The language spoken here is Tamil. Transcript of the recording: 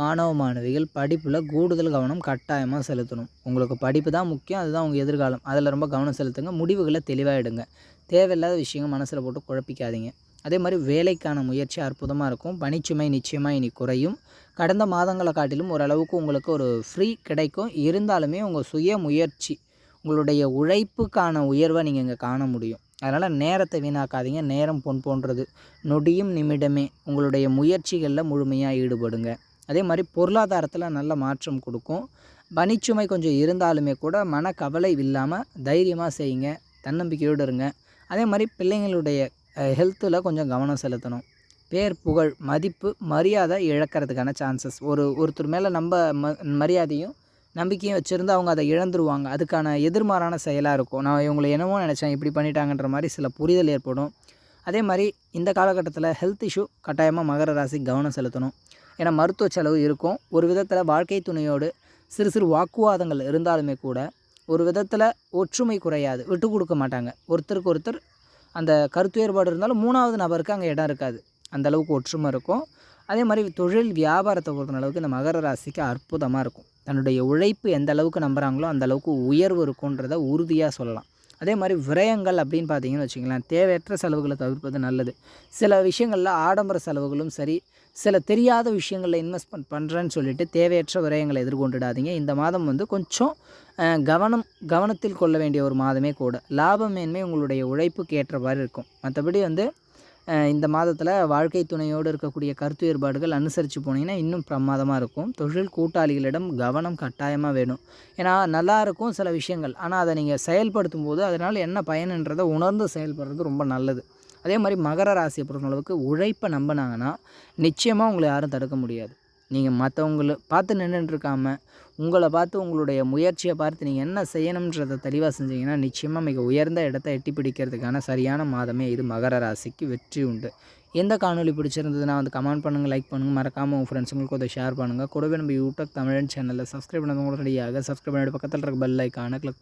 மாணவ மாணவிகள் படிப்பில் கூடுதல் கவனம் கட்டாயமாக செலுத்தணும். உங்களுக்கு படிப்பு தான் முக்கியம் அதுதான் உங்கள் எதிர்காலம். அதில் ரொம்ப கவனம் செலுத்துங்க முடிவுகளை தெளிவாக எடுங்க தேவையில்லாத விஷயங்கள் மனசில் போட்டு குழப்பிக்காதீங்க. அதே மாதிரி வேலைக்கான முயற்சி அற்புதமாக இருக்கும். பணிச்சுமை நிச்சயமாக இனி குறையும். கடந்த மாதங்களை காட்டிலும் ஓரளவுக்கு உங்களுக்கு ஒரு ஃப்ரீ கிடைக்கும். இருந்தாலுமே உங்கள் சுய முயற்சி உங்களுடைய உழைப்புக்கான உயர்வை நீங்கள் இங்கே காண முடியும். அதனால் நேரத்தை வீணாக்காதீங்க. நேரம் பொன் போன்றது. நொடியும் நிமிடமே உங்களுடைய முயற்சிகளில் முழுமையாக ஈடுபடுங்க. அதே மாதிரி பொருளாதாரத்தில் நல்ல மாற்றம் கொடுக்கும். பனிச்சுமை கொஞ்சம் இருந்தாலுமே கூட மனக்கவலை இல்லாமல் தைரியமாக செய்யுங்க தன்னம்பிக்கையோடு இருங்க. அதே மாதிரி பிள்ளைங்களுடைய ஹெல்த்தில் கொஞ்சம் கவனம் செலுத்தணும். பேர் புகழ் மதிப்பு மரியாதை இழக்கிறதுக்கான சான்சஸ் ஒரு ஒருத்தர் மேலே நம்ம ம மரியாதையும் நம்பிக்கையும் வச்சுருந்து அவங்க அதை இழந்துருவாங்க. அதுக்கான எதிர்மாறான செயலாக இருக்கும். நான் இவங்களை என்னமோ நினச்சேன் இப்படி பண்ணிட்டாங்கன்ற மாதிரி சில புரிதல் ஏற்படும். அதே மாதிரி இந்த காலகட்டத்தில் ஹெல்த் இஷ்யூ கட்டாயமாக மகர ராசி கவனம் செலுத்தணும். ஏன்னா மருத்துவ செலவு இருக்கும். ஒரு விதத்தில் வாழ்க்கை துணையோடு சிறு சிறு வாக்குவாதங்கள் இருந்தாலுமே கூட ஒரு விதத்தில் ஒற்றுமை குறையாது. விட்டு கொடுக்க மாட்டாங்க. ஒருத்தருக்கு ஒருத்தர் அந்த கருத்து வேறுபாடு இருந்தாலும் மூணாவது நபருக்கு அங்கே இடம் இருக்காது. அந்த அளவுக்கு ஒற்றுமை இருக்கும். அதே மாதிரி தொழில் வியாபாரத்தை பொறுத்த அளவுக்கு இந்த மகர ராசிக்கு அற்புதமாக இருக்கும். தன்னுடைய உழைப்பு எந்த அளவுக்கு நம்புகிறாங்களோ அந்த அளவுக்கு உயர்வு இருக்குன்றத உறுதியாக சொல்லலாம். அதே மாதிரி விரயங்கள் அப்படின்னு பார்த்தீங்கன்னு வச்சுக்கலாம் தேவையற்ற செலவுகளை தவிர்ப்பது நல்லது. சில விஷயங்களில் ஆடம்பர செலவுகளும் சரி சில தெரியாத விஷயங்களில் இன்வெஸ்ட்மெண்ட் பண்ணுறேன்னு சொல்லிட்டு தேவையற்ற விரயங்களை எதிர்கொண்டுடாதீங்க. இந்த மாதம் வந்து கொஞ்சம் கவனம் கவனத்தில் கொள்ள வேண்டிய ஒரு மாதமே கூட. லாபமேன்மை உங்களுடைய உழைப்புக்கு ஏற்றவாறு இருக்கும். மற்றபடி வந்து இந்த மாதத்தில் வாழ்க்கை துணையோடு இருக்கக்கூடிய கருத்து வேறுபாடுகள் அனுசரித்து போனீங்கன்னா இன்னும் பிரமாதமாக இருக்கும். தொழில் கூட்டாளிகளிடம் கவனம் கட்டாயமாக வேணும். ஏன்னா நல்லா இருக்கும் சில விஷயங்கள். ஆனால் அதை நீங்கள் செயல்படுத்தும் போது அதனால் என்ன பயனுன்றதை உணர்ந்து செயல்படுறது ரொம்ப நல்லது. அதே மாதிரி மகர ராசியை பொறுத்தளவுக்கு உழைப்பை நம்பினாங்கன்னா நிச்சயமாக உங்களை யாரும் தடுக்க முடியாது. நீங்கள் மற்றவங்கள பார்த்து நின்றுட்டுருக்காம உங்களை பார்த்து உங்களுடைய முயற்சியை பார்த்து நீங்கள் என்ன செய்யணுன்றதை தெளிவாக செஞ்சீங்கன்னா நிச்சயமாக மிக உயர்ந்த இடத்த எட்டி பிடிக்கிறதுக்கான சரியான மாதமே இது மகர ராசிக்கு வெற்றி உண்டு. எந்த காணொலி பிடிச்சிருந்ததுன்னா வந்து கமெண்ட் பண்ணுங்கள் லைக் பண்ணுங்கள் மறக்காமல் உங்கள் ஃப்ரெண்ட்ஸுங்களுக்கு அதை ஷேர் பண்ணுங்கள் கூடவே நம்ம யூடியூப் தமிழன் சேனலில் சப்ஸ்கிரைப் பண்ணவங்க ரெடியாக. சப்ஸ்கிரைப் பண்ணிட்டு பக்கத்தில் இருக்க பெல் ஐக்கானை கிளிக்